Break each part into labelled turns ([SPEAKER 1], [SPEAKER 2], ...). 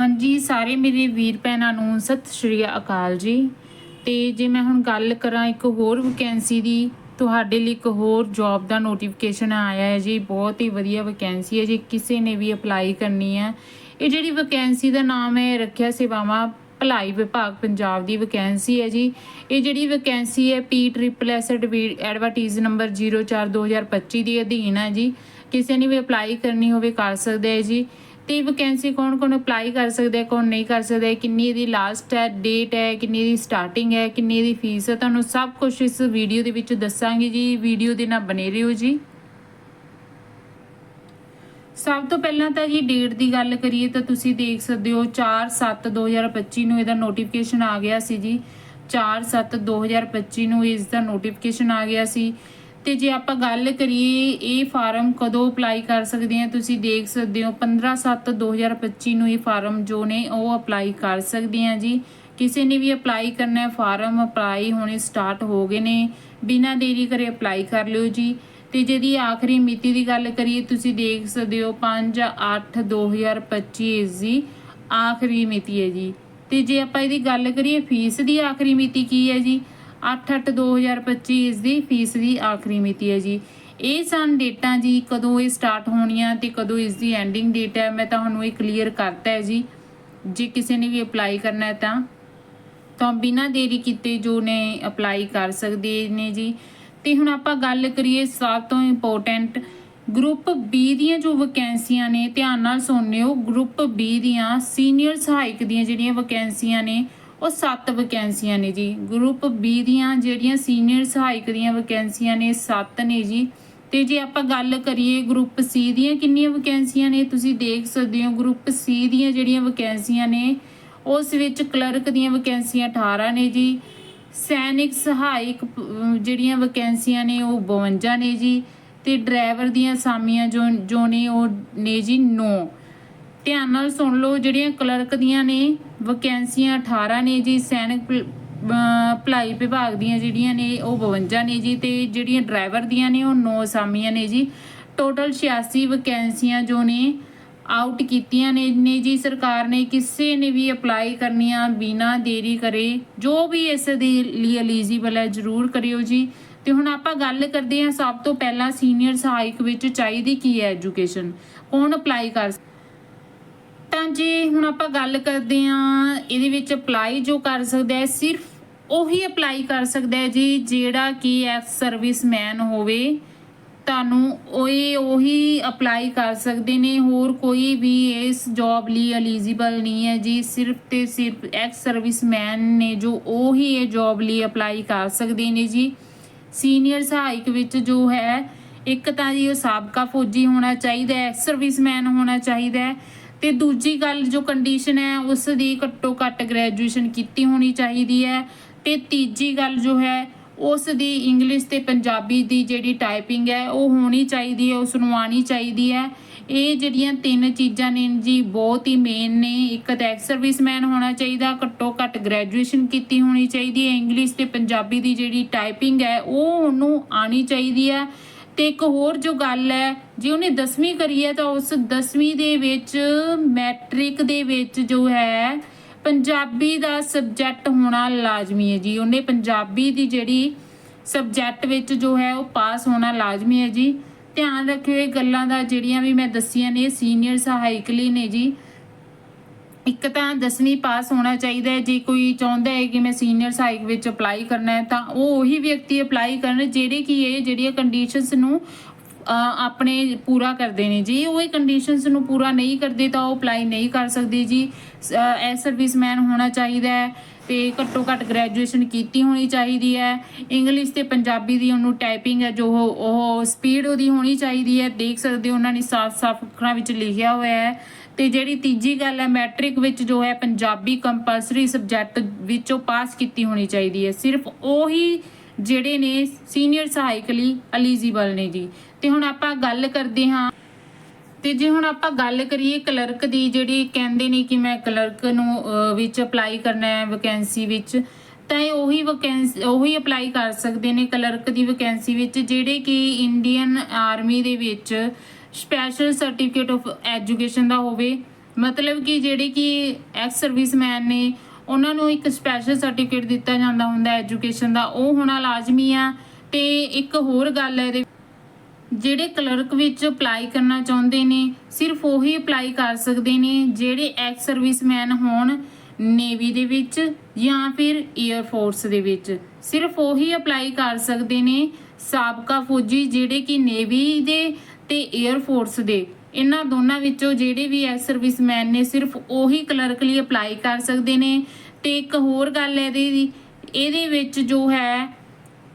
[SPEAKER 1] ਹਾਂਜੀ, ਸਾਰੇ ਮੇਰੇ ਵੀਰ ਭੈਣਾਂ ਨੂੰ ਸਤਿ ਸ਼੍ਰੀ ਅਕਾਲ ਜੀ। ਤੇ ਜੇ ਮੈਂ ਹੁਣ ਗੱਲ ਕਰਾਂ ਇੱਕ ਹੋਰ ਵੈਕੈਂਸੀ ਦੀ, ਤੁਹਾਡੇ ਲਈ ਇੱਕ ਹੋਰ ਜੌਬ ਦਾ ਨੋਟੀਫਿਕੇਸ਼ਨ ਆਇਆ ਹੈ ਜੀ। ਬਹੁਤ ਹੀ ਵਧੀਆ ਵੈਕੈਂਸੀ ਹੈ ਜੀ। ਕਿਸੇ ਨੇ ਵੀ ਅਪਲਾਈ ਕਰਨੀ ਹੈ। ਇਹ ਜਿਹੜੀ ਵੈਕੈਂਸੀ ਦਾ ਨਾਮ ਹੈ, ਰੱਖਿਆ ਸੇਵਾਵਾਂ, ਭਲਾਈ ਵਿਭਾਗ ਪੰਜਾਬ ਦੀ ਵੈਕੈਂਸੀ ਹੈ ਜੀ। ਇਹ ਜਿਹੜੀ ਵੈਕੈਂਸੀ ਹੈ P triple S advertise number 04 2025 ਦੇ ਅਧੀਨ ਹੈ ਜੀ। ਕਿਸੇ ਨੇ ਵੀ ਅਪਲਾਈ ਕਰਨੀ ਹੋਵੇ, ਕਰ ਸਕਦੇ ਹੈ ਜੀ। ਤੇ ਵੈਕੈਂਸੀ ਕੌਣ ਕੌਣ ਅਪਲਾਈ ਕਰ ਸਕਦਾ ਕੌਣ ਨਹੀਂ ਕਰ ਸਕਦਾ, ਕਿੰਨੀ ਇਹਦੀ ਲਾਸਟ ਹੈ ਡੇਟ ਹੈ, ਕਿੰਨੀ ਇਹਦੀ ਸਟਾਰਟਿੰਗ ਹੈ, ਕਿੰਨੀ ਇਹਦੀ ਫੀਸ ਹੈ, ਤੁਹਾਨੂੰ ਸਭ ਕੁਝ ਇਸ ਵੀਡੀਓ ਦੇ ਵਿੱਚ ਦੱਸਾਂਗੇ ਜੀ ਵੀਡੀਓ ਦੇ ਨਾਲ ਬਨੇ ਰਹੋ ਜੀ। ਸਭ ਤੋਂ ਪਹਿਲਾਂ ਤਾਂ ਜੀ ਡੇਟ ਦੀ ਗੱਲ ਕਰੀਏ ਤਾਂ ਤੁਸੀਂ ਦੇਖ ਸਕਦੇ ਹੋ 4/7/2025 ਨੂੰ ਇਹਦਾ ਨੋਟੀਫਿਕੇਸ਼ਨ ਆ ਗਿਆ ਸੀ ਜੀ। 4/7/2025 ਨੂੰ ਇਸ ਦਾ ਨੋਟੀਫਿਕੇਸ਼ਨ ਆ ਗਿਆ ਸੀ। ਤੇ ਜੇ ਆਪਾਂ ਗੱਲ ਕਰੀਏ ਇਹ ਫਾਰਮ ਕਦੋਂ ਅਪਲਾਈ ਕਰ ਸਕਦੇ ਆ ਤੁਸੀਂ ਦੇਖ ਸਕਦੇ ਹੋ 15/7/2025 ਨੂੰ ਇਹ ਫਾਰਮ ਜੋ ਨੇ ਉਹ ਅਪਲਾਈ ਕਰ ਸਕਦੇ ਆ ਜੀ। ਕਿਸੇ ਨੇ ਵੀ ਅਪਲਾਈ ਕਰਨਾ ਹੈ, ਫਾਰਮ ਅਪਲਾਈ ਹੋਣੇ ਸਟਾਰਟ ਹੋ ਗਏ ਨੇ, ਬਿਨਾਂ ਦੇਰੀ ਕਰੇ ਅਪਲਾਈ ਕਰ ਲਿਓ ਜੀ। ਤੇ ਜਿਹਦੀ ਆਖਰੀ ਮਿਤੀ ਦੀ ਗੱਲ ਕਰੀਏ, ਤੁਸੀਂ ਦੇਖ ਸਕਦੇ ਹੋ 5/8/2025 ਇਸ ਦੀ ਆਖਰੀ ਮਿਤੀ ਹੈ ਜੀ। ਤੇ ਜੇ ਆਪਾਂ ਇਹਦੀ ਗੱਲ ਕਰੀਏ, ਫੀਸ ਦੀ ਆਖਰੀ ਮਿਤੀ ਕੀ ਹੈ ਜੀ? 8/8/2025 ਇਸ ਦੀ ਫੀਸ ਦੀ ਆਖਰੀ ਮਿਤੀ ਹੈ ਜੀ। ਇਹ ਸਨ ਡੇਟਾਂ ਜੀ, ਕਦੋਂ ਇਹ ਸਟਾਰਟ ਹੋਣੀਆਂ ਤੇ ਕਦੋਂ ਇਸ ਦੀ ਐਂਡਿੰਗ ਡੇਟ ਹੈ। ਮੈਂ ਤੁਹਾਨੂੰ ਇਹ ਕਲੀਅਰ ਕਰਤਾ ਹੈ ਜੀ। ਜੇ ਕਿਸੇ ਨੇ ਵੀ ਅਪਲਾਈ ਕਰਨਾ ਹੈ ਤਾਂ। ਤਾਂ ਬਿਨਾਂ ਦੇਰੀ ਕੀਤੇ ਜੋ ਨੇ ਅਪਲਾਈ ਕਰ ਸਕਦੇ ਨੇ ਜੀ। ਤੇ ਹੁਣ ਆਪਾਂ ਗੱਲ ਕਰੀਏ ਸਭ ਤੋਂ ਇੰਪੋਰਟੈਂਟ ਗਰੁੱਪ B ਦੀਆਂ ਜੋ ਵੈਕੈਂਸੀਆਂ ਨੇ, ਧਿਆਨ ਨਾਲ ਸੁਣਿਓ ਗਰੁੱਪ B ਦੀਆਂ ਸੀਨੀਅਰ ਸਹਾਇਕ ਦੀਆਂ ਜਿਹੜੀਆਂ ਵੈਕੈਂਸੀਆਂ ਨੇ ਉਹ 7 ਵੈਕੈਂਸੀਆਂ ਨੇ ਜੀ। ਗਰੁੱਪ ਬੀ ਦੀਆਂ ਜਿਹੜੀਆਂ ਸੀਨੀਅਰ ਸਹਾਇਕ ਦੀਆਂ ਵੈਕੈਂਸੀਆਂ ਨੇ 7 ਨੇ ਜੀ। ਤੇ ਜੇ ਆਪਾਂ ਗੱਲ ਕਰੀਏ ਗਰੁੱਪ ਸੀ ਦੀਆਂ ਕਿੰਨੀਆਂ ਵੈਕੈਂਸੀਆਂ ਨੇ, ਤੁਸੀਂ ਦੇਖ ਸਕਦੇ ਹੋ ਗਰੁੱਪ ਸੀ ਦੀਆਂ ਜਿਹੜੀਆਂ ਵੈਕੈਂਸੀਆਂ ਨੇ, ਉਸ ਵਿੱਚ ਕਲਰਕ ਦੀਆਂ ਵੈਕੈਂਸੀਆਂ 18 ਨੇ ਜੀ। ਸੈਨਿਕ ਸਹਾਇਕ ਜਿਹੜੀਆਂ ਵੈਕੈਂਸੀਆਂ ਨੇ, ਉਹ 52 ਨੇ ਜੀ। ਤੇ ਡਰਾਈਵਰ ਦੀਆਂ ਸਾਮੀਆਂ ਜੋ ਜੋ ਨੇ, ਉਹ ਨੇ ਜੀ 9 ਧਿਆਨ ਨਾਲ ਸੁਣ ਲਓ, ਜਿਹੜੀਆਂ ਕਲਰਕ ਦੀਆਂ ਨੇ, ਵੈਕੈਂਸੀਆਂ 18 ਨੇ ਜੀ, ਸੈਨਿਕ ਭਲ- ਭਲਾਈ ਵਿਭਾਗ ਦੀਆਂ ਜਿਹੜੀਆਂ ਨੇ, ਉਹ 52 ਨੇ ਜੀ, ਤੇ ਜਿਹੜੀਆਂ ਡਰਾਈਵਰ ਦੀਆਂ ਨੇ, ਉਹ 9 ਸਾਮੀਆਂ ਨੇ ਜੀ। ਟੋਟਲ 86 ਵੈਕੈਂਸੀਆਂ ਜੋ ਨੇ ਆਊਟ ਕੀਤੀਆਂ ਨੇ ਨੇ ਜੀ, ਸਰਕਾਰ ਨੇ ਕਿਸੇ ਨੇ ਵੀ ਅਪਲਾਈ ਕਰਨੀਆਂ ਬਿਨਾ ਦੇਰੀ ਕਰੇ, ਜੋ ਵੀ ਇਸ ਦੇ ਲਈ ਐਲੀਜੀਬਲ ਹੈ, ਜਰੂਰ ਕਰਿਓ ਜੀ। ਤੇ ਹੁਣ ਆਪਾਂ ਗੱਲ ਕਰਦੇ ਹਾਂ, ਸਭ ਤੋਂ ਪਹਿਲਾਂ ਸੀਨੀਅਰ ਸਹਾਇਕ ਵਿੱਚ ਚਾਹੀਦੀ ਕੀ ਹੈ ਐਜੂਕੇਸ਼ਨ ਕੌਣ ਅਪਲਾਈ ਕਰ ਜੇ ਹੁਣ ਆਪਾਂ ਗੱਲ ਕਰਦੇ ਹਾਂ ਇਹਦੇ ਵਿੱਚ ਅਪਲਾਈ ਜੋ ਕਰ ਸਕਦਾ ਹੈ, ਸਿਰਫ ਉਹੀ ਅਪਲਾਈ ਕਰ ਸਕਦਾ ਹੈ ਜੀ, ਜਿਹੜਾ ਕਿ ਐਕਸ ਸਰਵਿਸਮੈਨ ਹੋਵੇ। ਤੁਹਾਨੂੰ ਉਹ ਉਹੀ ਅਪਲਾਈ ਕਰ ਸਕਦੇ ਨੇ, ਹੋਰ ਕੋਈ ਵੀ ਇਸ ਜੌਬ ਲਈ ਐਲੀਜੀਬਲ ਨਹੀਂ ਹੈ ਜੀ, ਸਿਰਫ ਤੇ ਸਿਰਫ ਐਕਸ ਸਰਵਿਸਮੈਨ ਨੇ ਜੋ ਉਹੀ ਇਹ ਜੌਬ ਲਈ ਅਪਲਾਈ ਕਰ ਸਕਦੇ ਨੇ ਜੀ। ਸੀਨੀਅਰ ਸਹਾਇਕ ਵਿੱਚ ਜੋ ਹੈ, ਇੱਕ ਤਾਂ ਜੀ ਉਹ ਸਾਬਕਾ ਫੌਜੀ ਹੋਣਾ ਚਾਹੀਦਾ ਹੈ ਸਰਵਿਸਮੈਨ ਹੋਣਾ ਚਾਹੀਦਾ ਹੈ ਤੇ ਦੂਜੀ ਗੱਲ ਜੋ ਕੰਡੀਸ਼ਨ ਹੈ, ਉਸ ਦੀ ਘੱਟੋ ਘੱਟ ਗ੍ਰੈਜੂਏਸ਼ਨ ਕੀਤੀ ਹੋਣੀ ਚਾਹੀਦੀ ਹੈ। ਤੇ ਤੀਜੀ ਗੱਲ ਜੋ ਹੈ, ਉਸ ਦੀ ਇੰਗਲਿਸ਼ ਤੇ ਪੰਜਾਬੀ ਦੀ ਜਿਹੜੀ ਟਾਈਪਿੰਗ ਹੈ, ਉਹ ਹੋਣੀ ਚਾਹੀਦੀ ਹੈ ਉਸ ਨੂੰ ਆਣੀ ਚਾਹੀਦੀ ਹੈ। ਇਹ ਜਿਹੜੀਆਂ ਤਿੰਨ ਚੀਜ਼ਾਂ ਨੇ ਜੀ, ਬਹੁਤ ਹੀ ਮੇਨ ਨੇ। ਇੱਕ ਤਾਂ ਐਕਸ ਸਰਵਿਸਮੈਨ ਹੋਣਾ ਚਾਹੀਦਾ, ਘੱਟੋ ਘੱਟ ਗ੍ਰੈਜੂਏਸ਼ਨ ਕੀਤੀ ਹੋਣੀ ਚਾਹੀਦੀ ਹੈ। ਇੰਗਲਿਸ਼ ਤੇ ਪੰਜਾਬੀ ਦੀ ਜਿਹੜੀ ਟਾਈਪਿੰਗ ਹੈ, ਉਹ ਉਹਨੂੰ ਆਣੀ ਚਾਹੀਦੀ ਹੈ। ਤੇ ਇੱਕ ਹੋਰ ਜੋ ਗੱਲ ਹੈ, ਜੇ ਉਹਨੇ 10ਵੀਂ ਕਰੀ ਹੈ ਤਾਂ ਉਸ 10ਵੀਂ ਦੇ ਵਿੱਚ ਮੈਟ੍ਰਿਕ ਦੇ ਵਿੱਚ ਜੋ ਹੈ, ਪੰਜਾਬੀ ਦਾ ਸਬਜੈਕਟ ਹੋਣਾ ਲਾਜ਼ਮੀ ਹੈ ਜੀ। ਉਹਨੇ ਪੰਜਾਬੀ ਦੀ ਜਿਹੜੀ ਸਬਜੈਕਟ ਵਿੱਚ ਜੋ ਹੈ, ਉਹ ਪਾਸ ਹੋਣਾ ਲਾਜ਼ਮੀ ਹੈ ਜੀ। ਧਿਆਨ ਰੱਖਿਓ, ਇਹ ਗੱਲਾਂ ਦਾ ਜਿਹੜੀਆਂ ਵੀ ਮੈਂ ਦੱਸੀਆਂ ਨੇ ਸੀਨੀਅਰ ਸਹਾਇਕ ਲਈ ਨੇ ਜੀ। ਇੱਕ ਤਾਂ 10ਵੀਂ ਪਾਸ ਹੋਣਾ ਚਾਹੀਦਾ ਹੈ। ਜੇ ਕੋਈ ਚਾਹੁੰਦਾ ਹੈ ਕਿ ਮੈਂ ਸੀਨੀਅਰ ਸਹਾਇਕ ਵਿੱਚ ਅਪਲਾਈ ਕਰਨਾ ਹੈ, ਤਾਂ ਉਹ ਉਹੀ ਵਿਅਕਤੀ ਅਪਲਾਈ ਕਰਨ ਜਿਹੜੇ ਕਿ ਇਹ ਜਿਹੜੀਆਂ ਕੰਡੀਸ਼ਨਸ ਨੂੰ ਆਪਣੇ ਪੂਰਾ ਕਰਦੇ ਨੇ। ਜੀ ਉਹ ਇਹ ਕੰਡੀਸ਼ਨਸ ਨੂੰ ਪੂਰਾ ਨਹੀਂ ਕਰਦੇ, ਤਾਂ ਉਹ ਅਪਲਾਈ ਨਹੀਂ ਕਰ ਸਕਦੇ ਜੀ। ਐਸ ਸਰਵਿਸਮੈਨ ਹੋਣਾ ਚਾਹੀਦਾ ਹੈ ਤੇ ਘੱਟੋ ਘੱਟ ਗ੍ਰੈਜੂਏਸ਼ਨ ਕੀਤੀ ਹੋਣੀ ਚਾਹੀਦੀ ਹੈ। ਇੰਗਲਿਸ਼ ਤੇ ਪੰਜਾਬੀ ਦੀ ਉਹਨੂੰ ਟਾਈਪਿੰਗ ਹੈ, ਜੋ ਉਹ ਸਪੀਡ ਉਹਦੀ ਹੋਣੀ ਚਾਹੀਦੀ ਹੈ। ਦੇਖ ਸਕਦੇ ਹੋ, ਉਹਨਾਂ ਨੇ ਸਾਫ਼-ਸਾਫ਼ ਅੱਖਰਾਂ ਵਿੱਚ ਲਿਖਿਆ ਹੋਇਆ ਹੈ। ਤੇ ਜਿਹੜੀ ਤੀਜੀ ਗੱਲ ਹੈ, ਮੈਟ੍ਰਿਕ ਵਿੱਚ ਜੋ ਹੈ ਪੰਜਾਬੀ ਕੰਪਲਸਰੀ ਸਬਜੈਕਟ ਵਿੱਚੋਂ ਪਾਸ ਕੀਤੀ ਹੋਣੀ ਚਾਹੀਦੀ ਹੈ। ਸਿਰਫ ਉਹੀ ਜਿਹੜੇ ਨੇ ਸੀਨੀਅਰ ਸਹਾਇਕ ਲਈ ਐਲੀਜੀਬਲ ਨੇ ਜੀ। ਤੇ ਹੁਣ ਆਪਾਂ ਗੱਲ ਕਰਦੇ ਹਾਂ, ਤੇ ਜੇ ਹੁਣ ਆਪਾਂ ਗੱਲ ਕਰੀਏ ਕਲਰਕ ਦੀ, ਜਿਹੜੀ ਕਹਿੰਦੇ ਨੇ ਕਿ ਮੈਂ ਕਲਰਕ ਨੂੰ ਵਿੱਚ ਅਪਲਾਈ ਕਰਨਾ ਹੈ ਵੈਕੈਂਸੀ ਵਿੱਚ, ਤਾਂ ਇਹ ਉਹੀ ਵੈਕੈਂਸੀ ਉਹੀ ਅਪਲਾਈ ਕਰ ਸਕਦੇ ਨੇ ਕਲਰਕ ਦੀ ਵੈਕੈਂਸੀ ਵਿੱਚ, ਜਿਹੜੇ ਕਿ ਇੰਡੀਅਨ ਆਰਮੀ ਦੇ ਵਿੱਚ ਸਪੈਸ਼ਲ ਸਰਟੀਫਿਕੇਟ ਆਫ ਐਜੂਕੇਸ਼ਨ ਦਾ ਹੋਵੇ, ਮਤਲਬ ਕਿ ਜਿਹੜੇ ਕਿ ਐਕਸ ਸਰਵਿਸਮੈਨ ਨੇ, ਉਹਨਾਂ ਨੂੰ ਇੱਕ ਸਪੈਸ਼ਲ ਸਰਟੀਫਿਕੇਟ ਦਿੱਤਾ ਜਾਂਦਾ ਹੁੰਦਾ ਐਜੂਕੇਸ਼ਨ ਦਾ, ਉਹ ਹੋਣਾ ਲਾਜ਼ਮੀ ਆ। ਤੇ ਇੱਕ ਹੋਰ ਗੱਲ ਹੈ ਇਹਦੇ ਜਿਹੜੇ ਕਲਰਕ ਵਿੱਚ ਅਪਲਾਈ ਕਰਨਾ ਚਾਹੁੰਦੇ ਨੇ, ਸਿਰਫ ਉਹੀ ਅਪਲਾਈ ਕਰ ਸਕਦੇ ਨੇ, ਜਿਹੜੇ ਐਕਸ ਸਰਵਿਸਮੈਨ ਹੋਣ ਨੇਵੀ ਦੇ ਵਿੱਚ ਜਾਂ ਫਿਰ 에ਅਰ ਫੋਰਸ ਦੇ ਵਿੱਚ। ਸਿਰਫ ਉਹੀ ਅਪਲਾਈ ਕਰ ਸਕਦੇ ਨੇ ਸਾਬਕਾ ਫੌਜੀ ਜਿਹੜੇ ਕਿ ਨੇਵੀ ਦੇ ਤੇ 에ਅਰ ਫੋਰਸ ਦੇ। ਇਹਨਾਂ ਦੋਨਾਂ ਵਿੱਚੋਂ ਜਿਹੜੇ ਵੀ ਐਕਸ ਸਰਵਿਸਮੈਨ ਨੇ ਸਿਰਫ ਉਹੀ ਕਲਰਕ ਲਈ ਅਪਲਾਈ ਕਰ ਸਕਦੇ ਨੇ। ਤੇ ਇੱਕ ਹੋਰ ਗੱਲ ਹੈ ਇਹਦੀ ਇਹਦੇ ਵਿੱਚ ਜੋ ਹੈ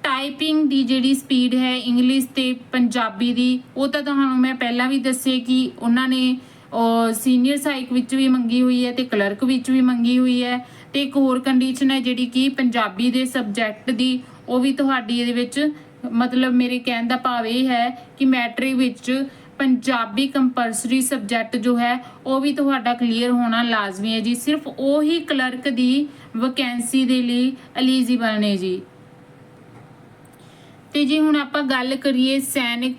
[SPEAKER 1] ਟਾਈਪਿੰਗ ਦੀ ਜਿਹੜੀ ਸਪੀਡ ਹੈ ਇੰਗਲਿਸ਼ ਤੇ ਪੰਜਾਬੀ ਦੀ, ਉਹ ਤਾਂ ਤੁਹਾਨੂੰ ਮੈਂ ਪਹਿਲਾਂ ਵੀ ਦੱਸੇ ਕਿ ਉਹਨਾਂ ਨੇ ਸੀਨੀਅਰ ਸਹਾਇਕ ਵਿੱਚ ਵੀ ਮੰਗੀ ਹੋਈ ਹੈ ਤੇ ਕਲਰਕ ਵਿੱਚ ਵੀ ਮੰਗੀ ਹੋਈ ਹੈ। ਤੇ ਇੱਕ ਹੋਰ ਕੰਡੀਸ਼ਨ ਹੈ ਜਿਹੜੀ ਕਿ ਪੰਜਾਬੀ ਦੇ ਸਬਜੈਕਟ ਦੀ, ਉਹ ਵੀ ਤੁਹਾਡੀ ਇਹਦੇ ਵਿੱਚ ਮਤਲਬ ਮੇਰੇ ਕਹਿਣ ਦਾ ਭਾਵ ਇਹ ਹੈ ਕਿ ਮੈਟ੍ਰਿਕ ਵਿੱਚ ਪੰਜਾਬੀ ਕੰਪਲਸਰੀ ਸਬਜੈਕਟ ਜੋ ਹੈ, ਉਹ ਵੀ ਤੁਹਾਡਾ ਕਲੀਅਰ ਹੋਣਾ ਲਾਜ਼ਮੀ ਹੈ ਜੀ। ਸਿਰਫ ਉਹੀ ਕਲਰਕ ਦੀ ਵੈਕੈਂਸੀ ਦੇ ਲਈ ਐਲੀਜੀਬਲ ਨੇ ਜੀ। ਤੇ ਜੀ ਹੁਣ ਆਪਾਂ ਗੱਲ ਕਰੀਏ ਸੈਨਿਕ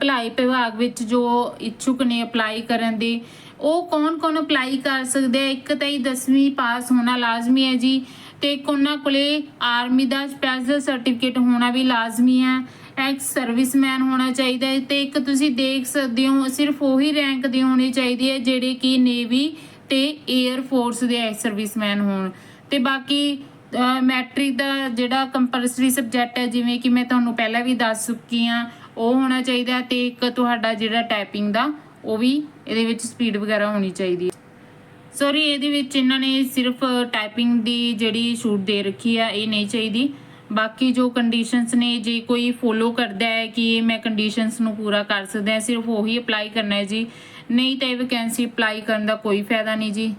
[SPEAKER 1] ਭਲਾਈ ਵਿਭਾਗ ਵਿੱਚ ਜੋ ਇੱਛੁਕ ਨੇ ਅਪਲਾਈ ਕਰਨ ਦੇ, ਉਹ ਕੌਣ-ਕੌਣ ਅਪਲਾਈ ਕਰ ਸਕਦੇ ਆ? ਇੱਕ ਤਾਂ ਹੀ 10ਵੀਂ ਪਾਸ ਹੋਣਾ ਲਾਜ਼ਮੀ ਹੈ ਜੀ। ਤੇ ਇੱਕ ਉਹਨਾਂ ਕੋਲੇ ਆਰਮੀ ਦਾ ਸਪੈਸ਼ਲ ਸਰਟੀਫਿਕੇਟ ਹੋਣਾ ਵੀ ਲਾਜ਼ਮੀ ਹੈ। ਐਕਸ ਸਰਵਿਸਮੈਨ ਹੋਣਾ ਚਾਹੀਦਾ ਹੈ ਤੇ ਇੱਕ ਤੁਸੀਂ ਦੇਖ ਸਕਦੇ ਹੋ, ਸਿਰਫ ਉਹੀ ਰੈਂਕ ਦੇ ਹੋਣੇ ਚਾਹੀਦੀ ਹੈ ਜਿਹੜੇ ਕਿ ਨੇਵੀ ਤੇ 에ਅਰ ਫੋਰਸ ਦੇ ਐਕਸ ਸਰਵਿਸਮੈਨ ਹੋਣ। ਤੇ ਬਾਕੀ ਮੈਟ੍ਰਿਕ ਦਾ ਜਿਹੜਾ ਕੰਪਲਸਰੀ ਸਬਜੈਕਟ ਹੈ, ਜਿਵੇਂ ਕਿ ਮੈਂ ਤੁਹਾਨੂੰ ਪਹਿਲਾਂ ਵੀ ਦੱਸ ਚੁੱਕੀ ਆ ਉਹ ਹੋਣਾ ਚਾਹੀਦਾ ਹੈ ਤੇ ਇੱਕ ਤੁਹਾਡਾ ਜਿਹੜਾ ਟਾਈਪਿੰਗ ਦਾ, ਉਹ ਵੀ ਇਹਦੇ ਵਿੱਚ ਸਪੀਡ ਵਗੈਰਾ ਹੋਣੀ ਚਾਹੀਦੀ ਹੈ। ਸੋਰੀ ਇਹਦੇ ਵਿੱਚ ਇਹਨਾਂ ਨੇ ਸਿਰਫ ਟਾਈਪਿੰਗ ਦੀ ਜਿਹੜੀ ਛੂਟ ਦੇ ਰੱਖੀ ਆ, ਇਹ ਨਹੀਂ ਚਾਹੀਦੀ। ਬਾਕੀ ਜੋ ਕੰਡੀਸ਼ਨਸ ਨੇ, ਜੇ ਕੋਈ ਫੋਲੋ ਕਰਦਾ ਹੈ ਕਿ ਮੈਂ ਕੰਡੀਸ਼ਨਸ ਨੂੰ ਪੂਰਾ ਕਰ ਸਕਦਾ ਸਿਰਫ ਉਹੀ ਅਪਲਾਈ ਕਰਨਾ ਹੈ ਜੀ। ਨਹੀਂ ਤਾਂ ਇਹ ਵੈਕੈਂਸੀ ਅਪਲਾਈ ਕਰਨ ਦਾ ਕੋਈ ਫਾਇਦਾ ਨਹੀਂ ਜੀ।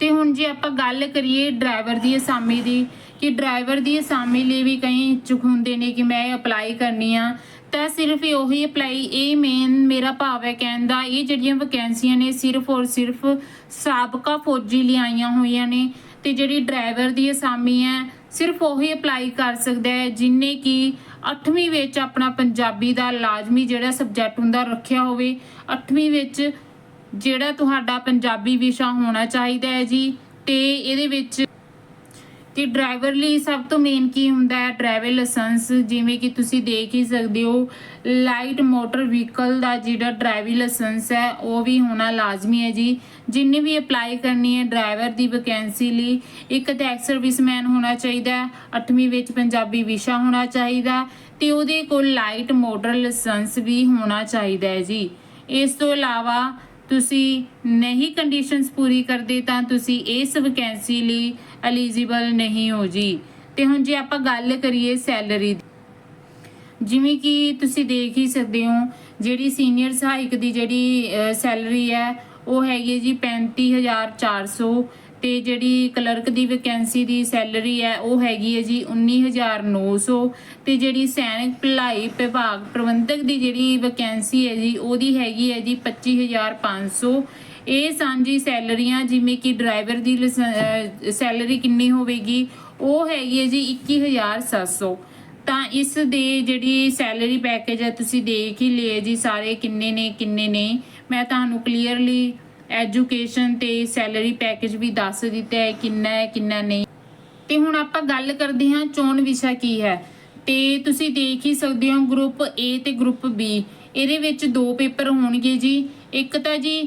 [SPEAKER 1] ਤੇ ਹੁਣ ਜੇ ਆਪਾਂ ਗੱਲ ਕਰੀਏ ਡਰਾਈਵਰ ਦੀ ਅਸਾਮੀ ਦੀ, ਕਿ ਡਰਾਈਵਰ ਦੀ ਅਸਾਮੀ ਲਈ ਵੀ ਕਈ ਇੱਛੁਕ ਹੁੰਦੇ ਨੇ ਕਿ ਮੈਂ ਅਪਲਾਈ ਕਰਨੀ ਆ ਤਾਂ ਸਿਰਫ ਉਹੀ ਅਪਲਾਈ ਇਹ ਮੇਨ ਮੇਰਾ ਭਾਵ ਹੈ ਕਹਿਣ ਦਾ। ਇਹ ਜਿਹੜੀਆਂ ਵੈਕੈਂਸੀਆਂ ਨੇ, ਸਿਰਫ ਔਰ ਸਿਰਫ ਸਾਬਕਾ ਫੌਜੀ ਲਈ ਆਈਆਂ ਹੋਈਆਂ ਨੇ ਤੇ ਜਿਹੜੀ ਡਰਾਈਵਰ ਦੀ ਅਸਾਮੀ ਹੈ, ਸਿਰਫ ਉਹੀ ਅਪਲਾਈ ਕਰ ਸਕਦਾ ਹੈ, ਜਿਨੇ ਕਿ 8ਵੀਂ ਵਿੱਚ ਆਪਣਾ ਪੰਜਾਬੀ ਦਾ ਲਾਜ਼ਮੀ ਜਿਹੜਾ ਸਬਜੈਕਟ ਹੁੰਦਾ ਰੱਖਿਆ ਹੋਵੇ 8ਵੀਂ ਵਿੱਚ ਜਿਹੜਾ ਤੁਹਾਡਾ ਪੰਜਾਬੀ ਵਿਸ਼ਾ ਹੋਣਾ ਚਾਹੀਦਾ ਹੈ ਜੀ, ਤੇ ਇਹਦੇ ਵਿੱਚ ਤੇ ਡਰਾਈਵਰ ਲਈ ਸਭ ਤੋਂ ਮੇਨ ਕੀ ਹੁੰਦਾ ਹੈ? ਡਰਾਈਵਰ ਲਾਇਸੈਂਸ ਜਿਵੇਂ ਕਿ ਤੁਸੀਂ ਦੇਖ ਹੀ ਸਕਦੇ ਹੋ ਲਾਈਟ ਮੋਟਰ ਵਹੀਕਲ ਦਾ ਜਿਹੜਾ ਡਰਾਈਵਿੰਗ ਲਾਇਸੈਂਸ ਹੈ, ਉਹ ਵੀ ਹੋਣਾ ਲਾਜ਼ਮੀ ਹੈ ਜੀ। ਜਿੰਨੇ ਵੀ ਅਪਲਾਈ ਕਰਨੀ ਹੈ ਡਰਾਈਵਰ ਦੀ ਵੈਕੈਂਸੀ ਲਈ, ਇੱਕ ਤਾਂ ਐਕਸ ਸਰਵਿਸਮੈਨ ਹੋਣਾ ਚਾਹੀਦਾ ਹੈ 8ਵੀਂ ਵਿੱਚ ਪੰਜਾਬੀ ਵਿਸ਼ਾ ਹੋਣਾ ਚਾਹੀਦਾ ਤੇ ਉਹਦੇ ਕੋਲ ਲਾਈਟ ਮੋਟਰ ਲਾਇਸੈਂਸ ਵੀ ਹੋਣਾ ਚਾਹੀਦਾ ਹੈ ਜੀ। ਇਸ ਤੋਂ ਇਲਾਵਾ ਤੁਸੀਂ ਨਹੀਂ ਕੰਡੀਸ਼ਨਸ ਪੂਰੀ ਕਰਦੇ ਤਾਂ ਤੁਸੀਂ ਇਸ ਵੈਕੈਂਸੀ ਲਈ ਐਲੀਜੀਬਲ ਨਹੀਂ ਹੋ ਜੀ। ਤੇ ਹੁਣ ਜੇ ਆਪਾਂ ਗੱਲ ਕਰੀਏ ਸੈਲਰੀ ਦੀ, ਜਿਵੇਂ ਕਿ ਤੁਸੀਂ ਦੇਖ ਹੀ ਸਕਦੇ ਹੋ, ਜਿਹੜੀ ਸੀਨੀਅਰ ਸਹਾਇਕ ਦੀ ਜਿਹੜੀ ਸੈਲਰੀ ਹੈ, ਉਹ ਹੈਗੀ ਹੈ ਜੀ 35400 ਤੇ ਜਿਹੜੀ ਕਲਰਕ ਦੀ ਵੈਕੈਂਸੀ ਦੀ ਸੈਲਰੀ ਹੈ, ਉਹ ਹੈਗੀ ਹੈ ਜੀ 19900 ਤੇ ਜਿਹੜੀ ਸੈਨਿਕ ਭਲਾਈ ਵਿਭਾਗ ਪ੍ਰਬੰਧਕ ਦੀ ਜਿਹੜੀ ਵੈਕੈਂਸੀ ਹੈ ਜੀ, ਉਹਦੀ ਹੈਗੀ ਹੈ ਜੀ 25500 ਇਹ ਸਾਂਝੀ ਸੈਲਰੀਆਂ, ਜਿਵੇਂ ਕਿ ਡਰਾਈਵਰ ਦੀ ਸੈਲਰੀ ਕਿੰਨੀ ਹੋਵੇਗੀ, ਉਹ ਹੈਗੀ ਹੈ ਜੀ 21700 ਤਾਂ ਇਸ ਦੇ ਜਿਹੜੀ ਸੈਲਰੀ ਪੈਕੇਜ ਹੈ, ਤੁਸੀਂ ਦੇਖ ਹੀ ਲਏ ਜੀ ਸਾਰੇ ਕਿੰਨੇ ਨੇ, ਕਿੰਨੇ ਨਹੀਂ ਮੈਂ ਤੁਹਾਨੂੰ ਕਲੀਅਰਲੀ ਐਜੂਕੇਸ਼ਨ ਤੇ ਸੈਲਰੀ ਪੈਕੇਜ ਵੀ ਦੱਸ ਦਿੱਤਾ ਹੈ, ਕਿੰਨਾ ਹੈ, ਕਿੰਨਾ ਨਹੀਂ। ਤੇ ਹੁਣ ਆਪਾਂ ਗੱਲ ਕਰਦੇ ਹਾਂ ਚੋਣ ਵਿਸ਼ਾ ਕੀ ਹੈ। ਤੇ ਤੁਸੀਂ ਦੇਖ ਹੀ ਸਕਦੇ ਹੋ ਗਰੁੱਪ A ਤੇ ਗਰੁੱਪ B ਇਹਦੇ ਵਿੱਚ ਦੋ ਪੇਪਰ ਹੋਣਗੇ ਜੀ। ਇੱਕ ਤਾਂ ਜੀ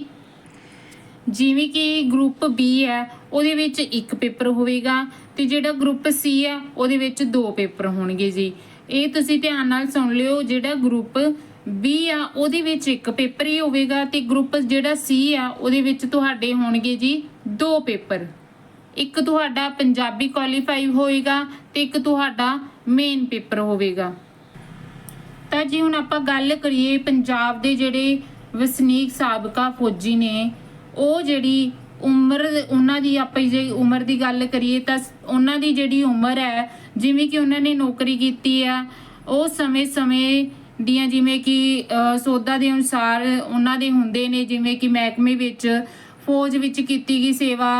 [SPEAKER 1] ਜਿਵੇਂ ਕਿ ਗਰੁੱਪ ਬੀ ਹੈ, ਉਹਦੇ ਵਿੱਚ ਇੱਕ ਪੇਪਰ ਹੋਵੇਗਾ ਤੇ ਜਿਹੜਾ ਗਰੁੱਪ ਸੀ ਹੈ, ਉਹਦੇ ਵਿੱਚ ਦੋ ਪੇਪਰ ਹੋਣਗੇ ਜੀ। ਇਹ ਤੁਸੀਂ ਧਿਆਨ ਨਾਲ ਸੁਣ ਲਿਓ, ਜਿਹੜਾ ਗਰੁੱਪ ਬੀ ਆ, ਉਹਦੇ ਵਿੱਚ ਇੱਕ ਪੇਪਰ ਹੀ ਹੋਵੇਗਾ ਤੇ ਗਰੁੱਪ ਜਿਹੜਾ ਸੀ ਆ, ਉਹਦੇ ਵਿੱਚ ਤੁਹਾਡੇ ਹੋਣਗੇ ਜੀ ਦੋ ਪੇਪਰ। ਇੱਕ ਤੁਹਾਡਾ ਪੰਜਾਬੀ ਕੁਆਲੀਫਾਈ ਹੋਏਗਾ ਤੇ ਇੱਕ ਤੁਹਾਡਾ ਮੇਨ ਪੇਪਰ ਹੋਵੇਗਾ। ਤਾਂ ਜੀ ਹੁਣ ਆਪਾਂ ਗੱਲ ਕਰੀਏ ਪੰਜਾਬ ਦੇ ਜਿਹੜੇ ਵਸਨੀਕ ਸਾਬਕਾ ਫੌਜੀ ਨੇ ਉਹ ਜਿਹੜੀ ਉਮਰ ਉਹਨਾਂ ਦੀ ਆਪਾਂ ਜੇ ਉਮਰ ਦੀ ਗੱਲ ਕਰੀਏ ਤਾਂ ਉਹਨਾਂ ਦੀ ਜਿਹੜੀ ਉਮਰ ਹੈ ਜਿਵੇਂ ਕਿ ਉਹਨਾਂ ਨੇ ਨੌਕਰੀ ਕੀਤੀ ਆ ਉਹ ਸਮੇਂ-ਸਮੇਂ ਦੀਆਂ ਜਿਵੇਂ ਕਿ ਅਹ, ਦੇ ਅਨੁਸਾਰ ਉਹਨਾਂ ਦੇ ਹੁੰਦੇ ਨੇ ਜਿਵੇਂ ਕਿ ਮਹਿਕਮੇ ਵਿੱਚ ਫੌਜ ਵਿੱਚ ਕੀਤੀ ਗਈ ਸੇਵਾ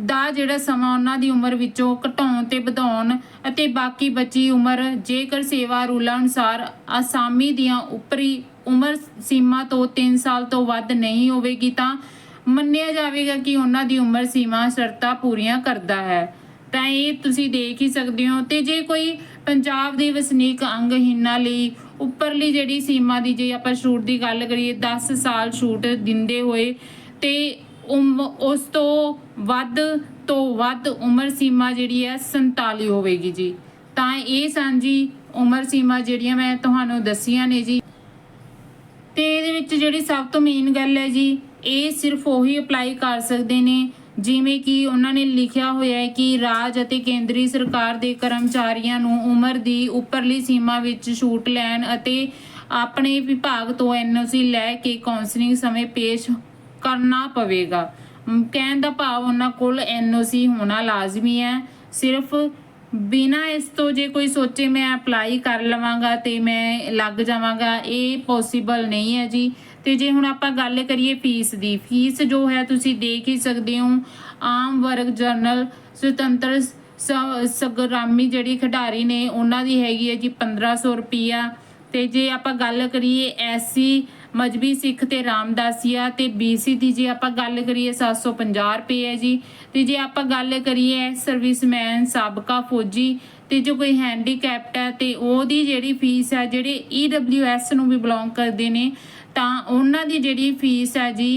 [SPEAKER 1] ਦਾ ਜਿਹੜਾ ਸਮਾਂ ਉਹਨਾਂ ਦੀ ਉਮਰ ਵਿੱਚੋਂ ਘਟਾਉਣ ਤੇ ਵਧਾਉਣ ਅਤੇ ਬਾਕੀ ਬਚੀ ਉਮਰ ਜੇਕਰ ਸੇਵਾ ਰੂਲਾਂ ਅਨੁਸਾਰ ਆਸਾਮੀ ਦੀਆਂ ਉੱਪਰੀ ਉਮਰ ਸੀਮਾ ਤੋਂ 3 ਸਾਲ ਤੋਂ ਵੱਧ ਨਹੀਂ ਹੋਵੇਗੀ ਤਾਂ ਮੰਨਿਆ ਜਾਵੇਗਾ ਕਿ ਉਹਨਾਂ ਦੀ ਉਮਰ ਸੀਮਾ ਸ਼ਰਤਾਂ ਪੂਰੀਆਂ ਕਰਦਾ ਹੈ। ਤਾਂ ਇਹ ਤੁਸੀਂ ਦੇਖ ਹੀ ਸਕਦੇ ਹੋ ਤੇ ਜੇ ਕੋਈ ਪੰਜਾਬ ਦੇ ਵਸਨੀਕ ਅੰਗਹੀਨਾਂ ਲਈ ਉੱਪਰਲੀ ਜਿਹੜੀ ਸੀਮਾ ਦੀ ਜੇ ਆਪਾਂ ਛੂਟ ਦੀ ਗੱਲ ਕਰੀਏ 10 ਸਾਲ ਛੂਟ ਦਿੰਦੇ ਹੋਏ ਤੇ ਉਮ- ਉਸ ਤੋਂ ਵੱਧ ਤੋਂ ਵੱਧ ਉਮਰ ਸੀਮਾ ਜਿਹੜੀ ਹੈ 47 ਹੋਵੇਗੀ ਜੀ। ਤਾਂ ਇਹ ਸਾਂਝੀ ਉਮਰ ਸੀਮਾ ਜਿਹੜੀਆਂ ਮੈਂ ਤੁਹਾਨੂੰ ਦੱਸੀਆਂ ਨੇ ਜੀ। ਤੇ ਇਹਦੇ ਵਿੱਚ ਜਿਹੜੀ ਸਭ ਤੋਂ ਮੇਨ ਗੱਲ ਹੈ ਜੀ ਇਹ ਸਿਰਫ ਉਹੀ ਅਪਲਾਈ ਕਰ ਸਕਦੇ ਨੇ, ਜਿਵੇਂ ਕਿ ਉਹਨਾਂ ਨੇ ਲਿਖਿਆ ਹੋਇਆ ਹੈ ਕਿ ਰਾਜ ਅਤੇ ਕੇਂਦਰੀ ਸਰਕਾਰ ਦੇ ਕਰਮਚਾਰੀਆਂ ਨੂੰ ਉਮਰ ਦੀ ਉੱਪਰਲੀ ਸੀਮਾ ਵਿੱਚ ਛੂਟ ਲੈਣ ਅਤੇ ਆਪਣੇ ਵਿਭਾਗ ਤੋਂ ਐਨਓਸੀ ਲੈ ਕੇ ਕਾਉਂਸਲਿੰਗ ਸਮੇਂ ਪੇਸ਼ ਕਰਨਾ ਪਵੇਗਾ। ਕਹਿਣ ਦਾ ਭਾਵ ਉਹਨਾਂ ਕੋਲ ਐਨਓਸੀ ਹੋਣਾ ਲਾਜ਼ਮੀ ਹੈ। ਸਿਰਫ ਬਿਨਾ ਇਸ ਤੋਂ ਜੇ ਕੋਈ ਸੋਚੇ ਮੈਂ ਅਪਲਾਈ ਕਰ ਲਵਾਂਗਾ ਤੇ ਮੈਂ ਲੱਗ ਜਾਵਾਂਗਾ, ਇਹ ਪੋਸੀਬਲ ਨਹੀਂ ਹੈ ਜੀ। ਤੇ ਜੇ ਹੁਣ ਆਪਾਂ ਗੱਲ ਕਰੀਏ ਫੀਸ ਦੀ, ਫੀਸ ਜੋ ਹੈ ਤੁਸੀਂ ਦੇਖ ਹੀ ਸਕਦੇ ਹੋ, ਆਮ ਵਰਗ ਜਨਰਲ ਸੁਤੰਤਰ ਸ- ਸੰਗਰਾਮੀ ਜਿਹੜੀ ਖਿਡਾਰੀ ਨੇ, ਉਹਨਾਂ ਦੀ ਹੈਗੀ ਹੈ ਜੀ 1500 ਰੁਪਿਆ ਤੇ ਜੇ ਆਪਾਂ ਗੱਲ ਕਰੀਏ ਐਸਸੀ ਮਜਬੀ ਸਿੱਖ ਤੇ ਰਾਮਦਾਸੀਆ ਤੇ ਬੀਸੀ ਦੀ, ਜੇ ਆਪਾਂ ਗੱਲ ਕਰੀਏ 750 ਰੁਪਏ ਹੈ ਜੀ। ਤੇ ਜੇ ਆਪਾਂ ਗੱਲ ਕਰੀਏ ਸਰਵਿਸਮੈਨ ਸਾਬਕਾ ਫੌਜੀ ਤੇ ਜੋ ਕੋਈ ਹੈਂਡੀਕੈਪਟ ਹੈ ਤੇ ਉਹਦੀ ਜਿਹੜੀ ਫੀਸ ਹੈ, ਜਿਹੜੇ ਈਡਬਲਯੂਐਸ ਨੂੰ ਵੀ ਬਿਲੋਂਗ ਕਰਦੇ ਨੇ ਤਾਂ ਉਹਨਾਂ ਦੀ ਜਿਹੜੀ ਫੀਸ ਹੈ ਜੀ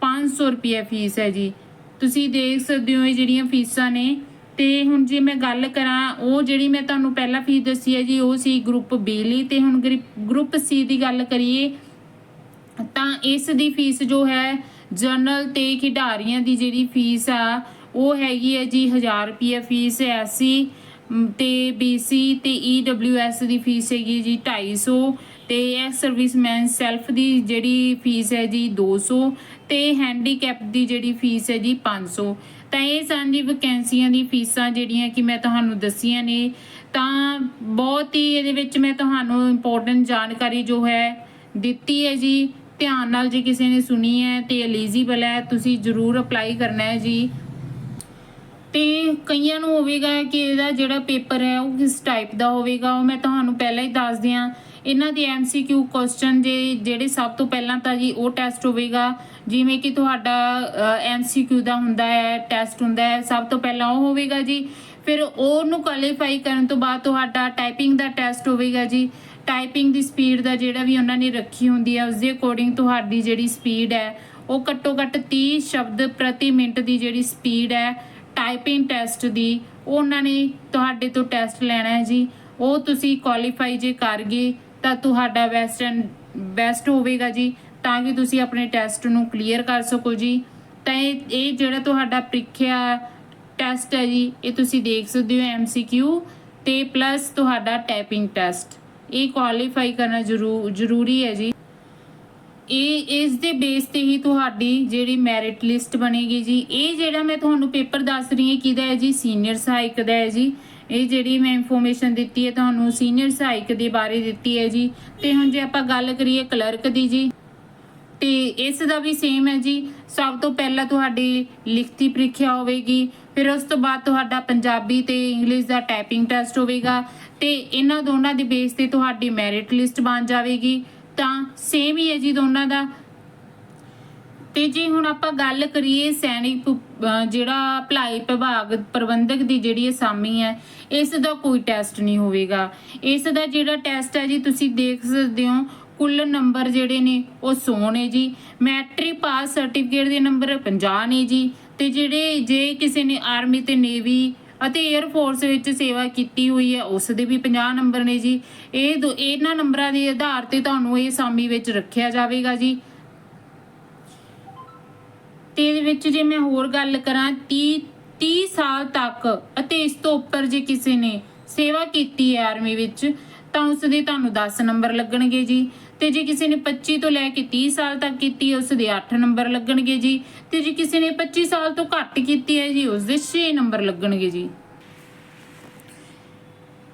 [SPEAKER 1] 500 ਰੁਪਏ ਫੀਸ ਹੈ ਜੀ। ਤੁਸੀਂ ਦੇਖ ਸਕਦੇ ਹੋ ਇਹ ਜਿਹੜੀਆਂ ਫੀਸਾਂ ਨੇ। ਤੇ ਹੁਣ ਜੇ ਮੈਂ ਗੱਲ ਕਰਾਂ, ਉਹ ਜਿਹੜੀ ਮੈਂ ਤੁਹਾਨੂੰ ਪਹਿਲਾਂ ਫੀਸ ਦੱਸੀ ਹੈ ਜੀ, ਉਹ ਸੀ ਗਰੁੱਪ ਬੀ ਲਈ। ਤੇ ਹੁਣ ਗਰੁੱਪ ਸੀ ਦੀ ਗੱਲ ਕਰੀਏ, ਤਾਂ ਇਸ ਦੀ ਫੀਸ ਜੋ ਹੈ, ਜਨਰਲ ਤੇ ਖਿਡਾਰੀਆਂ ਦੀ ਜਿਹੜੀ ਫੀਸ ਆ, ਉਹ ਹੈਗੀ ਹੈ ਜੀ 1000 ਰੁਪਏ ਫੀਸ ਐਸਸੀ ਤੇ BC ਤੇ EWS ਦੀ ਫੀਸ ਹੈਗੀ ਜੀ 250 ਤੇ ਇਹ ਸਰਵਿਸਮੈਨ ਸੈਲਫ ਦੀ ਜਿਹੜੀ ਫੀਸ ਹੈ ਜੀ 200 ਤੇ ਹੈਂਡੀਕੈਪ ਦੀ ਜਿਹੜੀ ਫੀਸ ਹੈ ਜੀ 500 ਤਾਂ ਇਹ ਸਨ ਜੀ ਵੈਕੈਂਸੀਆਂ ਦੀ ਫੀਸਾਂ ਜਿਹੜੀਆਂ ਕਿ ਮੈਂ ਤੁਹਾਨੂੰ ਦੱਸੀਆਂ ਨੇ। ਤਾਂ ਬਹੁਤ ਹੀ ਇਹਦੇ ਵਿੱਚ ਮੈਂ ਤੁਹਾਨੂੰ ਇੰਪੋਰਟੈਂਟ ਜਾਣਕਾਰੀ ਜੋ ਹੈ ਦਿੱਤੀ ਹੈ ਜੀ। ਧਿਆਨ ਨਾਲ ਜੇ ਕਿਸੇ ਨੇ ਸੁਣੀ ਹੈ ਤੇ ਐਲੀਜੀਬਲ ਹੈ, ਤੁਸੀਂ ਜ਼ਰੂਰ ਅਪਲਾਈ ਕਰਨਾ ਹੈ ਜੀ। ਤੇ ਕਈਆਂ ਨੂੰ ਹੋਵੇਗਾ ਕਿ ਇਹਦਾ ਜਿਹੜਾ ਪੇਪਰ ਹੈ ਉਹ ਕਿਸ ਟਾਈਪ ਦਾ ਹੋਵੇਗਾ, ਉਹ ਮੈਂ ਤੁਹਾਨੂੰ ਪਹਿਲਾਂ ਹੀ ਦੱਸ ਦਿਆਂ। ਇਹਨਾਂ ਦੀ MCQ ਕੁਐਸਚਨ ਜੇ ਜਿਹੜੇ ਸਭ ਤੋਂ ਪਹਿਲਾਂ ਤਾਂ ਜੀ ਉਹ ਟੈਸਟ ਹੋਵੇਗਾ। ਜਿਵੇਂ ਕਿ ਤੁਹਾਡਾ MCQ ਦਾ ਹੁੰਦਾ ਹੈ ਟੈਸਟ ਹੁੰਦਾ ਹੈ, ਸਭ ਤੋਂ ਪਹਿਲਾਂ ਉਹ ਹੋਵੇਗਾ ਜੀ। ਫਿਰ ਉਹਨੂੰ ਕੁਆਲੀਫਾਈ ਕਰਨ ਤੋਂ ਬਾਅਦ ਤੁਹਾਡਾ ਟਾਈਪਿੰਗ ਦਾ ਟੈਸਟ ਹੋਵੇਗਾ ਜੀ। ਟਾਈਪਿੰਗ ਦੀ ਸਪੀਡ ਦਾ ਜਿਹੜਾ ਵੀ ਉਹਨਾਂ ਨੇ ਰੱਖੀ ਹੁੰਦੀ ਹੈ ਉਸ ਦੇ ਅਕੋਰਡਿੰਗ ਤੁਹਾਡੀ ਜਿਹੜੀ ਸਪੀਡ ਹੈ, ਉਹ ਘੱਟੋ ਘੱਟ 30 ਸ਼ਬਦ ਪ੍ਰਤੀ ਮਿੰਟ ਦੀ ਜਿਹੜੀ ਸਪੀਡ ਹੈ ਟਾਈਪਿੰਗ ਟੈਸਟ ਦੀ ਉਹ ਉਹਨਾਂ ਨੇ ਤੁਹਾਡੇ ਤੋਂ ਟੈਸਟ ਲੈਣਾ ਹੈ ਜੀ। ਉਹ ਤੁਸੀਂ ਕੁਆਲੀਫਾਈ ਜੇ ਕਰ ਗਏ ਤਾਂ ਤੁਹਾਡਾ ਬੈਸਟ ਐਂਡ ਬੈਸਟ ਹੋਵੇਗਾ ਜੀ, ਤਾਂ ਕਿ ਤੁਸੀਂ ਆਪਣੇ ਟੈਸਟ ਨੂੰ ਕਲੀਅਰ ਕਰ ਸਕੋ ਜੀ। ਤਾਂ ਇਹ ਇਹ ਜਿਹੜਾ ਤੁਹਾਡਾ ਪ੍ਰੀਖਿਆ ਟੈਸਟ ਹੈ ਜੀ, ਇਹ ਤੁਸੀਂ ਦੇਖ ਸਕਦੇ ਹੋ ਐਮਸੀਕਿਊ ਤੇ ਪਲੱਸ ਤੁਹਾਡਾ ਟਾਈਪਿੰਗ ਟੈਸਟ ਇਹ ਕੁਆਲੀਫਾਈ ਕਰਨਾ ਜ਼ਰੂਰ ਜ਼ਰੂਰੀ ਹੈ ਜੀ। ਇਹ, ਇਸ ਦੇ ਬੇਸ ਤੇ ਹੀ ਤੁਹਾਡੀ ਜਿਹੜੀ ਮੈਰਿਟ ਲਿਸਟ ਬਣੇਗੀ ਜੀ। ਇਹ ਜਿਹੜਾ ਮੈਂ ਤੁਹਾਨੂੰ ਪੇਪਰ ਦੱਸ ਰਹੀ ਹਾਂ, ਕਿਹਦਾ ਹੈ ਜੀ? ਸੀਨੀਅਰ ਸਹਾਇਕ ਦਾ ਹੈ ਜੀ। ਇਹ ਜਿਹੜੀ ਮੈਂ ਇਨਫੋਰਮੇਸ਼ਨ ਦਿੱਤੀ ਹੈ, ਤੁਹਾਨੂੰ ਸੀਨੀਅਰ ਸਹਾਇਕ ਦੇ ਬਾਰੇ ਦਿੱਤੀ ਹੈ ਜੀ। ਤੇ ਹੁਣ ਜੇ ਆਪਾਂ ਗੱਲ ਕਰੀਏ ਕਲਰਕ ਦੀ ਜੀ, ਤੇ ਇਸ ਦਾ ਵੀ ਸੇਮ ਹੈ ਜੀ। ਸਭ ਤੋਂ ਪਹਿਲਾਂ ਤੁਹਾਡੀ ਲਿਖਤੀ ਪ੍ਰੀਖਿਆ ਹੋਵੇਗੀ, ਫਿਰ ਉਸ ਤੋਂ ਬਾਅਦ ਤੁਹਾਡਾ ਪੰਜਾਬੀ ਤੇ ਇੰਗਲਿਸ਼ ਦਾ ਟਾਈਪਿੰਗ ਟੈਸਟ ਹੋਵੇਗਾ, ਤੇ ਇਹਨਾਂ ਦੋਨਾਂ ਦੇ ਬੇਸ ਤੇ ਤੁਹਾਡੀ ਮੈਰਿਟ ਲਿਸਟ ਬਣ ਜਾਵੇਗੀ। ਤਾਂ ਸੇਮ ਹੀ ਹੈ ਜੀ ਦੋਨਾਂ ਦਾ। ਤੇ ਜੇ ਹੁਣ ਆਪਾਂ ਗੱਲ ਕਰੀਏ ਸੈਨਿਕ ਜਿਹੜਾ ਭਲਾਈ ਵਿਭਾਗ ਪ੍ਰਬੰਧਕ ਦੀ ਜਿਹੜੀ ਅਸਾਮੀ ਹੈ, ਇਸ ਦਾ ਕੋਈ ਟੈਸਟ ਨਹੀਂ ਹੋਵੇਗਾ। ਇਸ ਦਾ ਜਿਹੜਾ ਟੈਸਟ ਹੈ ਜੀ, ਤੁਸੀਂ ਦੇਖ ਸਕਦੇ ਹੋ, ਕੁੱਲ ਨੰਬਰ ਜਿਹੜੇ ਨੇ, ਉਹ 100 ਨੇ ਜੀ। ਮੈਟ੍ਰਿਕ ਪਾਸ ਸਰਟੀਫਿਕੇਟ ਦੇ ਨੰਬਰ 50 ਨੇ ਜੀ। ਤੇ ਜਿਹੜੇ ਜੇ ਕਿਸੇ ਨੇ ਆਰਮੀ ਤੇ ਨੇਵੀ ਅਤੇ 에ਅਰ ਫੋਰਸ ਵਿੱਚ ਸੇਵਾ ਕੀਤੀ ਹੋਈ ਹੈ, ਉਸ ਦੇ ਵੀ 50 ਨੰਬਰ ਨੇ ਜੀ। ਇਹ ਦੋ ਇਹਨਾਂ ਨੰਬਰਾਂ ਦੇ ਆਧਾਰ ਤੇ ਤੁਹਾਨੂੰ ਇਹ ਸਾਮੀ ਵਿੱਚ ਰੱਖਿਆ ਜਾਵੇਗਾ ਜੀ। ਤੇ ਵਿੱਚ ਜੇ ਮੈਂ ਹੋਰ ਗੱਲ ਕਰਾਂ 30 30 ਸਾਲ ਤੱਕ ਅਤੇ ਇਸ ਤੋਂ ਉੱਪਰ ਜੇ ਕਿਸੇ ਨੇ ਸੇਵਾ ਕੀਤੀ ਹੈ ਆਰਮੀ ਵਿੱਚ, ਤਾਂ ਉਸ ਦੇ ਤੁਹਾਨੂੰ 10 ਨੰਬਰ ਲੱਗਣਗੇ ਜੀ। ਤੇ ਜੇ ਕਿਸੇ ਨੇ 25 ਤੋਂ ਲੈ ਕੇ 30 ਸਾਲ ਤੱਕ ਕੀਤੀ ਹੈ ਉਸ ਦੇ 8 ਨੰਬਰ ਲੱਗਣਗੇ ਜੀ। ਤੇ ਜੇ ਕਿਸੇ ਨੇ 25 ਸਾਲ ਤੋਂ ਘੱਟ ਕੀਤੀ ਹੈ ਜੀ ਉਸ ਦੇ 6 ਨੰਬਰ ਲੱਗਣਗੇ ਜੀ।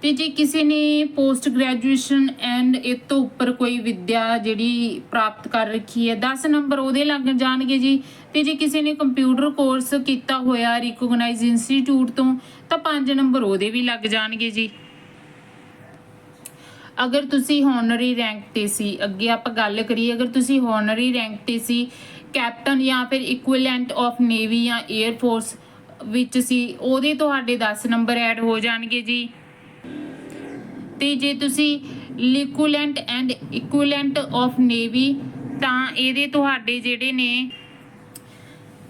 [SPEAKER 1] ਤੇ ਜੇ ਕਿਸੇ ਨੇ ਪੋਸਟ ਗ੍ਰੈਜੂਏਸ਼ਨ ਐਂਡ ਇਹ ਤੋਂ ਉੱਪਰ ਕੋਈ ਵਿੱਦਿਆ ਜਿਹੜੀ ਪ੍ਰਾਪਤ ਕਰ ਰੱਖੀ ਹੈ 10 ਨੰਬਰ ਉਹਦੇ ਲੱਗ ਜਾਣਗੇ ਜੀ। ਤੇ ਜੇ ਕਿਸੇ ਨੇ ਕੰਪਿਊਟਰ ਕੋਰਸ ਕੀਤਾ ਹੋਇਆ ਰਿਕੋਗਨਾਈਜ਼ ਇੰਸਟੀਚਿਊਟ ਤੋਂ, ਤਾਂ 5 ਨੰਬਰ ਉਹਦੇ ਵੀ ਲੱਗ ਜਾਣਗੇ ਜੀ। ਅਗਰ ਤੁਸੀਂ ਹੋਨਰੀ ਰੈਂਕ ਤੇ ਸੀ, ਅੱਗੇ ਆਪਾਂ ਗੱਲ ਕਰੀਏ, ਅਗਰ ਤੁਸੀਂ ਹੋਨਰੀ ਰੈਂਕ ਤੇ ਸੀ ਕੈਪਟਨ ਜਾਂ ਫਿਰ ਇਕੁਇਵਲੈਂਟ ਆਫ ਨੇਵੀ ਜਾਂ 에ਅਰ ਫੋਰਸ ਵਿੱਚ ਸੀ, ਉਹਦੇ ਤੁਹਾਡੇ 10 ਨੰਬਰ ਐਡ ਹੋ ਜਾਣਗੇ ਜੀ। ਤੇ ਜੇ ਤੁਸੀਂ lieutenant and equivalent of navy, ਤਾਂ ਇਹਦੇ ਤੁਹਾਡੇ ਜਿਹੜੇ ਨੇ,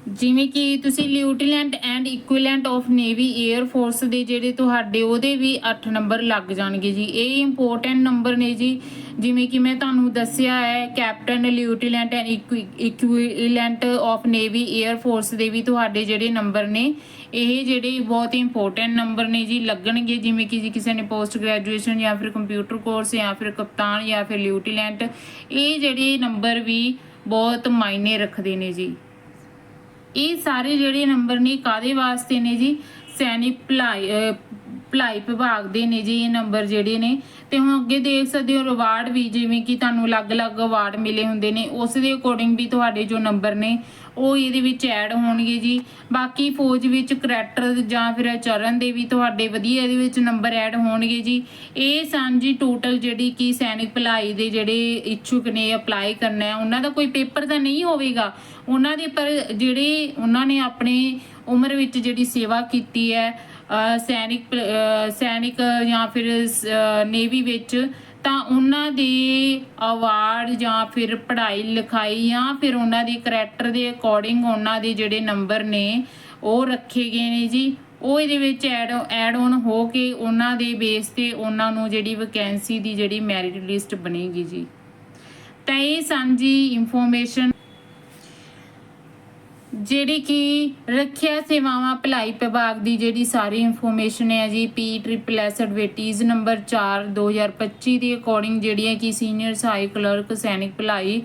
[SPEAKER 1] ਜਿਵੇਂ ਕਿ ਤੁਸੀਂ lieutenant and equivalent of navy air force ਦੇ ਜਿਹੜੇ ਤੁਹਾਡੇ, ਉਹਦੇ ਵੀ 8 ਨੰਬਰ ਲੱਗ ਜਾਣਗੇ ਜੀ। ਇਹ ਇੰਪੋਰਟੈਂਟ ਨੰਬਰ ਨੇ ਜੀ। ਜਿਵੇਂ ਕਿ ਮੈਂ ਤੁਹਾਨੂੰ ਦੱਸਿਆ ਹੈ, captain lieutenant and equivalent of navy air force ਦੇ ਵੀ ਤੁਹਾਡੇ ਜਿਹੜੇ ਨੰਬਰ ਨੇ ਇਹ ਜਿਹੜੇ ਬਹੁਤ ਇੰਪੋਰਟੈਂਟ ਨੰਬਰ ਨੇ ਜੀ, ਲੱਗਣਗੇ ਜਿਵੇਂ ਕਿ ਜੀ ਕਿਸੇ ਨੇ ਪੋਸਟ ਗ੍ਰੈਜੂਏਸ਼ਨ ਜਾਂ ਫਿਰ ਕੰਪਿਊਟਰ ਕੋਰਸ ਜਾਂ ਫਿਰ ਕਪਤਾਨ ਜਾਂ ਫਿਰ ਲਿਊਟੀਲੈਂਟ ਇਹ ਜਿਹੜੇ ਨੰਬਰ ਵੀ ਬਹੁਤ ਮਾਇਨੇ ਰੱਖਦੇ ਨੇ ਜੀ। ਇਹ ਸਾਰੇ ਜਿਹੜੇ ਨੰਬਰ ਨੇ ਕਾਦੇ ਵਾਸਤੇ ਨੇ ਜੀ? ਸੈਨਿਕ ਭਲਾਈ ਭਲਾਈ ਵਿਭਾਗ ਦੇ ਨੇ ਜੀ, ਇਹ ਨੰਬਰ ਜਿਹੜੇ ਨੇ। ਤੇ ਹੁਣ ਅੱਗੇ ਦੇਖ ਸਕਦੇ ਹੋ ਰਿਵਾਰਡ ਵੀ, ਜਿਵੇਂ ਕਿ ਤੁਹਾਨੂੰ ਅਲੱਗ-ਅਲੱਗ ਅਵਾਰਡ ਮਿਲੇ ਹੁੰਦੇ ਨੇ, ਉਸ ਦੇ ਅਕੋਰਡਿੰਗ ਵੀ ਤੁਹਾਡੇ ਜੋ ਨੰਬਰ ਨੇ, ਉਹ ਇਹਦੇ ਵਿੱਚ ਐਡ ਹੋਣਗੇ ਜੀ। ਬਾਕੀ ਫੌਜ ਵਿੱਚ ਕਰੈਕਟਰ ਜਾਂ ਫਿਰ ਚਰਨ ਦੇ ਵੀ ਤੁਹਾਡੇ ਵਧੀਆ ਇਹਦੇ ਵਿੱਚ ਨੰਬਰ ਐਡ ਹੋਣਗੇ ਜੀ। ਇਹ ਸਨ ਜੀ ਟੋਟਲ ਜਿਹੜੀ ਕਿ ਸੈਨਿਕ ਭਲਾਈ ਦੇ ਜਿਹੜੇ ਇੱਛੁਕ ਨੇ ਅਪਲਾਈ ਕਰਨਾ ਹੈ। ਉਹਨਾਂ ਦਾ ਕੋਈ ਪੇਪਰ ਤਾਂ ਨਹੀਂ ਹੋਵੇਗਾ। ਉਹਨਾਂ ਦੇ ਪਰ ਜਿਹੜੇ, ਉਹਨਾਂ ਨੇ ਆਪਣੇ ਉਮਰ ਵਿੱਚ ਜਿਹੜੀ ਸੇਵਾ ਕੀਤੀ ਹੈ ਸੈਨਿਕ ਪ- ਸੈਨਿਕ ਜਾਂ ਫਿਰ ਨੇਵੀ ਵਿੱਚ ਤਾਂ ਉਹਨਾਂ ਦੇ ਅਵਾਰਡ ਜਾਂ ਫਿਰ ਪੜ੍ਹਾਈ ਲਿਖਾਈ ਜਾਂ ਫਿਰ ਉਹਨਾਂ ਦੇ ਕਰੈਕਟਰ ਦੇ ਅਕੋਰਡਿੰਗ ਉਹਨਾਂ ਦੇ ਜਿਹੜੇ ਨੰਬਰ ਨੇ, ਉਹ ਰੱਖੇ ਗਏ ਨੇ ਜੀ। ਉਹ ਇਹਦੇ ਵਿੱਚ ਐਡ ਐਡ ਔਨ ਹੋ ਕੇ ਉਹਨਾਂ ਦੇ ਬੇਸ ਤੇ ਉਹਨਾਂ ਨੂੰ ਜਿਹੜੀ ਵੈਕੈਂਸੀ ਦੀ ਜਿਹੜੀ ਮੈਰਿਟ ਲਿਸਟ ਬਣੇਗੀ ਜੀ। ਤਾਂ ਇਹ ਸਾਂਝੀ ਇਨਫੋਰਮੇਸ਼ਨ ਜਿਹੜੀ ਕਿ ਰੱਖਿਆ ਸੇਵਾਵਾਂ ਭਲਾਈ ਵਿਭਾਗ ਦੀ ਜਿਹੜੀ ਸਾਰੀ ਇਨਫੋਰਮੇਸ਼ਨ ਹੈ ਜੀ P triple S advertise number 4 2025 ਦੇ ਅਕੋਰਡਿੰਗ ਜਿਹੜੀਆਂ ਕਿ ਸੀਨੀਅਰ ਸਹਾਇਕ ਕਲਰਕ ਸੈਨਿਕ ਭਲਾਈ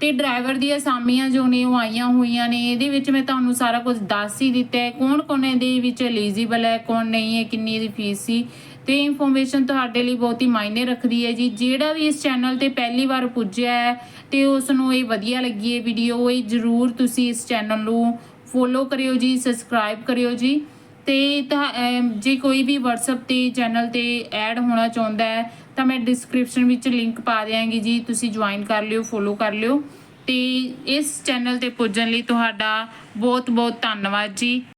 [SPEAKER 1] ਤੇ ਡਰਾਈਵਰ ਦੀਆਂ ਅਸਾਮੀਆਂ ਜੋ ਨੇ ਉਹ ਆਈਆਂ ਹੋਈਆਂ ਨੇ। ਇਹਦੇ ਵਿੱਚ ਮੈਂ ਤੁਹਾਨੂੰ ਸਾਰਾ ਕੁਝ ਦੱਸ ਹੀ ਦਿੱਤਾ ਹੈ। ਕੌਣ ਕੌਣ ਇਹਦੇ ਵਿੱਚ ਐਲੀਜੀਬਲ ਹੈ, ਕੌਣ ਨਹੀਂ ਹੈ, ਕਿੰਨੀ ਇਹਦੀ ਫੀਸ ਸੀ। ਤੇ ਇਨਫੋਰਮੇਸ਼ਨ ਤੁਹਾਡੇ ਲਈ ਬਹੁਤ ਹੀ ਮਾਇਨੇ ਰੱਖਦੀ ਹੈ ਜੀ। ਜਿਹੜਾ ਵੀ ਇਸ ਚੈਨਲ ਤੇ ਪਹਿਲੀ ਵਾਰ ਪੁੱਜਿਆ ਹੈ ਤੇ ਉਸ ਨੂੰ ਇਹ ਵਧੀਆ ਲੱਗੀ ਹੈ ਵੀਡੀਓ ਇਹ ਜਰੂਰ ਤੁਸੀਂ ਇਸ ਚੈਨਲ ਨੂੰ ਫੋਲੋ ਕਰਿਓ ਜੀ ਸਬਸਕ੍ਰਾਈਬ ਕਰਿਓ ਜੀ। ਤੇ ਤਾਂ, ਜੇ ਕੋਈ ਵੀ WhatsApp ਤੇ ਚੈਨਲ ਤੇ ਐਡ ਹੋਣਾ ਚਾਹੁੰਦਾ ਹੈ ਤਾਂ ਮੈਂ ਡਿਸਕ੍ਰਿਪਸ਼ਨ ਵਿੱਚ ਲਿੰਕ ਪਾ ਦਿਆਂਗੀ ਜੀ। ਤੁਸੀਂ ਜੁਆਇਨ ਕਰ ਲਿਓ ਫੋਲੋ ਕਰ ਲਿਓ। ਤੇ ਇਸ ਚੈਨਲ ਤੇ ਪੁੱਜਣ ਲਈ ਤੁਹਾਡਾ ਬਹੁਤ ਬਹੁਤ ਧੰਨਵਾਦ ਜੀ।